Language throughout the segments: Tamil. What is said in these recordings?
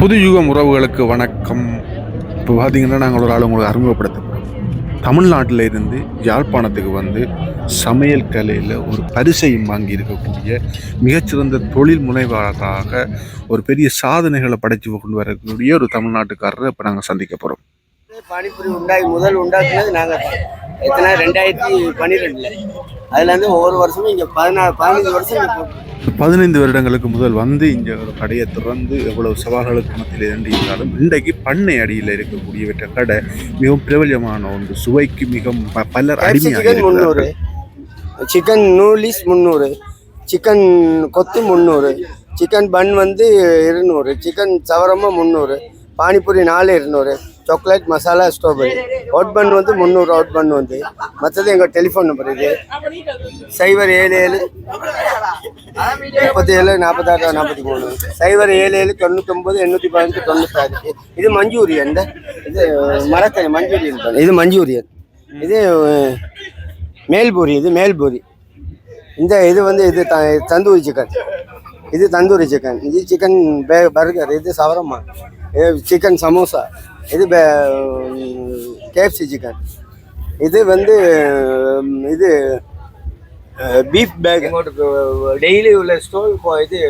புது யுகம் உறவுகளுக்கு வணக்கம். இப்போ பார்த்தீங்கன்னா நாங்கள் ஒரு ஆள் உங்களுக்கு அறிமுகப்படுத்த தமிழ்நாட்டில் இருந்து யாழ்ப்பாணத்துக்கு வந்து சமையல் கலையில் ஒரு பரிசையும் வாங்கி இருக்கக்கூடிய மிகச்சிறந்த தொழில் முனைவாளராக ஒரு பெரிய சாதனைகளை படைத்து கொண்டு வரக்கூடிய ஒரு தமிழ்நாட்டுக்காரரை இப்போ நாங்கள் சந்திக்க போகிறோம் பணிபுரி உண்டாகி முதல் உண்டாக்குனது நாங்கள் எத்தனை ரெண்டாயிரத்தி பன்னிரெண்டில். அதுலேருந்து ஒவ்வொரு வருஷமும் இங்கே பதினாறு பதினஞ்சு வருஷம் இங்கே பதினைந்து வருடங்களுக்கு முதல் வந்து இங்கே ஒரு கடையை திறந்து எவ்வளவு சவால்களுக்கு மத்தியில் இருந்து இருந்தாலும் இன்றைக்கு பண்ணை அடியில் இருக்கக்கூடியவற்ற கடை மிகவும் பிரபலமான ஒன்று சுவைக்கு மிகவும் ப- பலர் அடிமையாக சிக்கன் முந்நூறு. சிக்கன் நூலிஸ் முந்நூறு. சிக்கன் கொத்து முந்நூறு. சிக்கன் பன் வந்து இருநூறு. சிக்கன் சவரமா முந்நூறு. பானிபூரி நாலு இருநூறு. Chocolate masala strawberry hot bun வந்து முந்நூறு ஹாட் பன் வந்து. மற்றது எங்கள் டெலிஃபோன் நம்பர் இது. சைபர் ஏழு ஏழு முப்பத்தி ஏழு நாற்பத்தாறு நாற்பத்தி மூணு சைபர் ஏழு ஏழு தொண்ணூத்தொம்பது எண்ணூற்றி பதினஞ்சு தொண்ணூத்தாறு. இது மஞ்சூரியன் இந்த இது மரத்தை மஞ்சூரியன் இது மஞ்சூரியன் இது மேல்பூரி இது மேல்பூரி. இந்த இது வந்து இது த தந்தூரி சிக்கன் இது தந்தூரி சிக்கன் இது சிக்கன் பே பர்கர் இது சவரமா இது சிக்கன் சமோசா. இது கேஎஃப்சி சிக்கன். இது வந்து இது பீஃப் பேக். டெய்லி உள்ள ஸ்டோர் இப்போ இது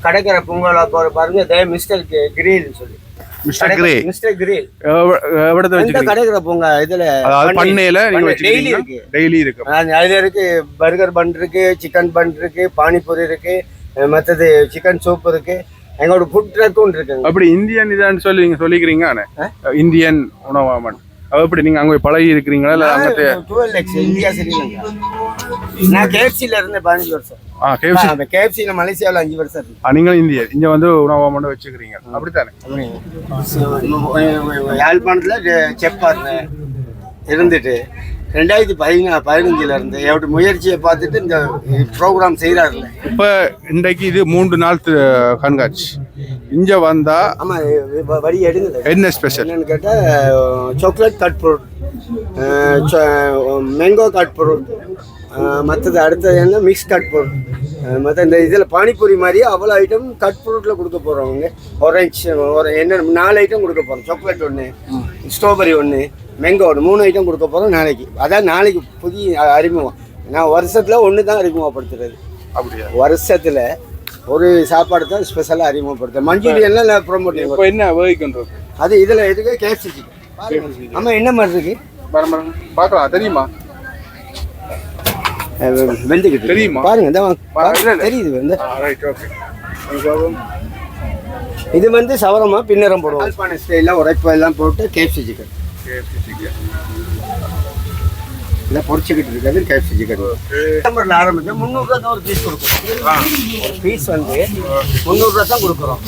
கடற்கரை பூங்கால போகிற பாருங்க தே மிஸ்டர் கிரில்னு சொல்லி. Mister mister grill. எவ்வளவு கடற்கரை பூங்கா இதுல பண்ணையில நீங்க இருக்கு. டெய்லி இருக்கு. அது- அதுல இருக்கு பர்கர் பன் இருக்கு சிக்கன் பன் இருக்கு பானிபூரி இருக்கு மத்தது சிக்கன் சூப் இருக்கு. எங்களோட ஃபுட் ட்ரக்கும் இருக்குங்க. அப்படி இந்தியன் இதான்னு சொல்லி நீங்க சொல்லிக்கிறீங்க இந்தியன் உணவாமன். அது எப்படி நீங்க அங்க போய் பழகி இருக்கிறீங்களா? இல்ல அங்க டுவெல் எக்ஸ் இந்தியா ஸ்ரீலங்கா நான் கேஎஃப்சில இருந்தேன் பதினஞ்சு வருஷம். ஆ கேஎஃப்சி கேஎஃப்சியில் மலேசியாவில் அஞ்சு வருஷம் இருந்தேன் நீங்களும் இந்தியன் இங்க வந்து உணவாமன் வச்சுக்கிறீங்க. அப்படித்தானே? யாழ்ப்பாணத்தில் செப்பா இருந்தேன் இருந்துட்டு ரெண்டாயிரத்தி பதினா பதினஞ்சுல இருந்து என்னோட முயற்சியை பார்த்துட்டு இந்த ப்ரோக்ராம் செய்கிறாருல இப்ப இன்றைக்கு இது மூன்று நாள் கண்காட்சி. இங்க வந்தா ஆமா வ- வரி எடுங்க என்ன ஸ்பெஷல் என்னன்னு கேட்டால் chocolate cut fruit mango cut fruit மற்றது அடுத்தது என்ன மிக்ஸ் கட் ஃப்ரூட் மற்ற இந்த இதில் பானிபூரி மாதிரியே அவ்வளோ ஐட்டம் கட் ஃப்ரூட்டில் கொடுக்க போகிறவங்க ஆரஞ்சு ஒரு என்ன நாலு ஐட்டம் கொடுக்க போகிறோம் சாக்லேட் ஒன்று ஸ்ட்ராபெரி ஒன்று மேங்கோ ஒன்று மூணு ஐட்டம் கொடுக்க போகிறோம் நாளைக்கு. அதான் நாளைக்கு புதிய அறிமுகம். நான் வருஷத்தில் ஒன்று தான் அறிமுகப்படுத்துறது. அப்படியா? வருஷத்தில் ஒரு சாப்பாடு தான் ஸ்பெஷலாக அறிமுகப்படுத்துறேன். மஞ்சூரியன்லாம் நான் ப்ரொமோட் இப்ப என்ன வேகிக்கின்றது அது இதுல இருக்கு கேப்சி சிக்கன் ஆமா என்ன மாதிரி இருக்கு? பார்க்கலாம். தெரியுமா? வெந்துக்கிட்டு. தெரியுமா? பாருங்க. தெரியுது வந்து. இது வந்து சவரமா பின்னரம் போடுவோம். ஸ்டைலில் உரைப்பு எல்லாம் போட்டு கேப்சி சிக்கன் இல்லை பொரிச்சுக்கிட்டு இருக்கிறது கேப்சி சிக்கன் நம்பரில் ஆரம்பிச்சு முந்நூறுரூவா தான் ஒரு பீஸ் கொடுக்குறோம் ஒரு பீஸ் வந்து முந்நூறுரூவா தான் கொடுக்குறோம்.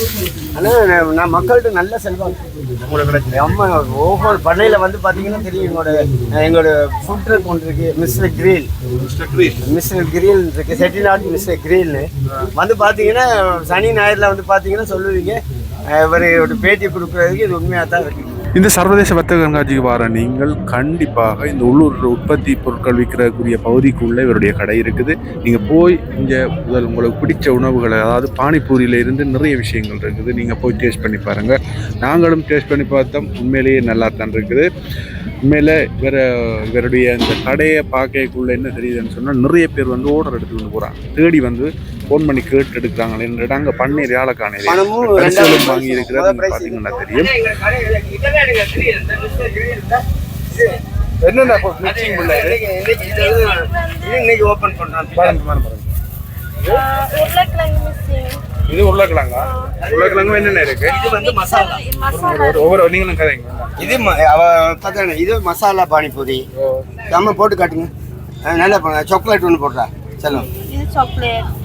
ஆனால் நான் மக்கள்கிட்ட நல்ல செல்வாங்க நம்ம ஒவ்வொரு பண்ணையில் வந்து பார்த்தீங்கன்னா தெரியும். எங்களோட எங்களோட ஃபுட் ட்ரக் ஒன்று இருக்கு மிஸ்டர் கிரில் மிஸ்டர் கிரில் இருக்கு. செட்டிநாடு மிஸ்டர் கிரில்னு வந்து பார்த்தீங்கன்னா சனி ஞாயிறில் வந்து பார்த்தீங்கன்னா சொல்லுவீங்க. அஹ் இவரோட பேட்டி கொடுக்குறதுக்கு இது உண்மையாக தான் இருக்கு. இந்த சர்வதேச வர்த்தக கண்காட்சிக்கு வர நீங்கள் கண்டிப்பாக இந்த உள்ளூர் உற்பத்தி பொருட்கள் விற்கிறக்கூடிய பகுதிக்குள்ளே இவருடைய கடை இருக்குது. நீங்கள் போய் இங்கே முதல் உங்களுக்கு பிடிச்ச உணவுகளை அதாவது பானிபூரியில இருந்து நிறைய விஷயங்கள் இருக்குது. நீங்கள் போய் டேஸ்ட் பண்ணி பாருங்கள் நாங்களும் டேஸ்ட் பண்ணி பார்த்தோம். உண்மையிலேயே நல்லா தான் இருக்குது. உண்மையில் இவர இவருடைய இந்த கடையை பார்க்கக்குள்ள என்ன தெரியுதுன்னு சொன்னால் நிறைய பேர் வந்து ஆர்டர் எடுத்துக்கிட்டு போகிறாங்க தேடி வந்து ஃபோன் பண்ணி கேட்டு எடுக்கிறாங்களே அங்கே பன்னீர் யாழக்கானே வாங்கி இருக்கிறது. பார்த்தீங்கன்னா தெரியும். என்னென்ன இன்னைக்கு ஓபன் பண்றாங்க. உருளைக்கிழங்கு மிஸ்ஸிங் இது உருளைக்கிழங்கா? உருளைக்கிழங்கு என்னென்ன இருக்கு? இது வந்து மசாலா. மசாலா. ஒரு- ஒவ்வொரு நீங்களும் கதைங்க. இது ம- அவ பார்த்தானே இது மசாலா பானிபூரி. நம்ம போட்டு காட்டுங்க. நல்லா சாக்லேட் ஒன்று போடுறா. செல்லம்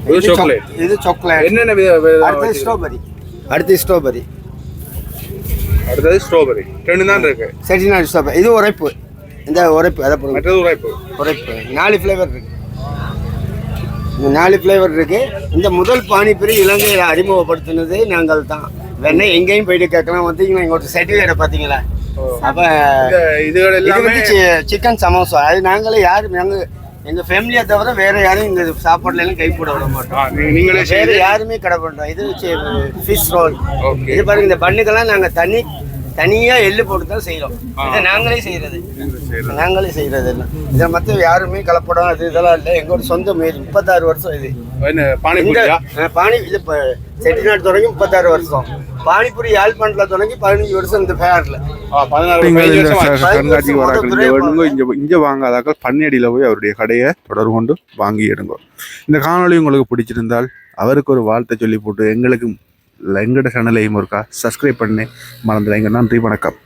இது சாக்லேட் இது சாக்லேட் என்னென்ன வச்சிருக்கு? ஸ்ட்ராபெரி அடுத்து ஸ்ட்ராபெரி அடுத்தது ஸ்ட்ராபெரி ரெண்டு தான் இருக்கு செட்டிநாடு ஸ்ட்ராபெரி இது உரைப்பு. இந்த உரைப்பு அதை போடுங்க. மற்றது உரைப்பு. உரைப்பு. நாலு ஃப்ளேவர் இருக்கு. இந்த நாலு ஃப்ளேவர் இருக்கு. இந்த முதல் பானிபூரி இலங்கையில் அறிமுகப்படுத்தினது நாங்கள் தான். வேணா எங்கேயும் போயிட்டு கேட்கலாம். வந்தீங்கன்னா எங்களோட சர்டிஃபிகேட்டை பார்த்தீங்களா? அப்போ இது எல்லாமே சிக்கன் சமோசா. அது நாங்களே யாரும் நாங்கள் எங்க ஃபேமிலியை தவிர வேற யாரும் இந்த சாப்பாடுல எல்லாம் கை போட விட மாட்டோம். நீங்களே வேற யாருமே கடை பண்றோம். இது ஃபிஷ் ரோல் இது பாருங்க இந்த பண்ணுக்கெல்லாம் நாங்க தனி தனியா எள்ளு போட்டு தான் செய்யறோம் இதை நாங்களே செய்யறது. நாங்களே செய்யறது இதை மத்த யாருமே கலப்படம் அது இதெல்லாம் இல்லை. எங்களோட சொந்த முயற்சி முப்பத்தாறு வருஷம் இது. அஹ், பானி இது செட்டிநாடு தொடங்கி முப்பத்தாறு வருஷம். பானிபுரி யாழ்ப்பாணத்துல தொடங்கி பதினஞ்சு வருஷம் இந்த ஃபேர்ல. ஆ, பதினாறு நீங்கள் பதினஞ்சு இந்த வருஷம் ச- ஆச்சு. கண்காட்சிக்கு பதினஞ்சு வராக்கள் வருஷம் இங்கே வேணுங்க இங்கே இங்கே வாங்காதாக்கள் பண்ணையடியில் போய் அவருடைய கடையை தொடர்பு கொண்டு வாங்கி எடுங்க. இந்த காணொளி உங்களுக்கு பிடிச்சிருந்தால் அவருக்கு ஒரு வாழ்த்தை சொல்லி போட்டு எங்களுக்கு எங்களோட சேனலையும் ஒருக்கா சப்ஸ்கிரைப் பண்ணி மறந்துடுங்க நன்றி வணக்கம்.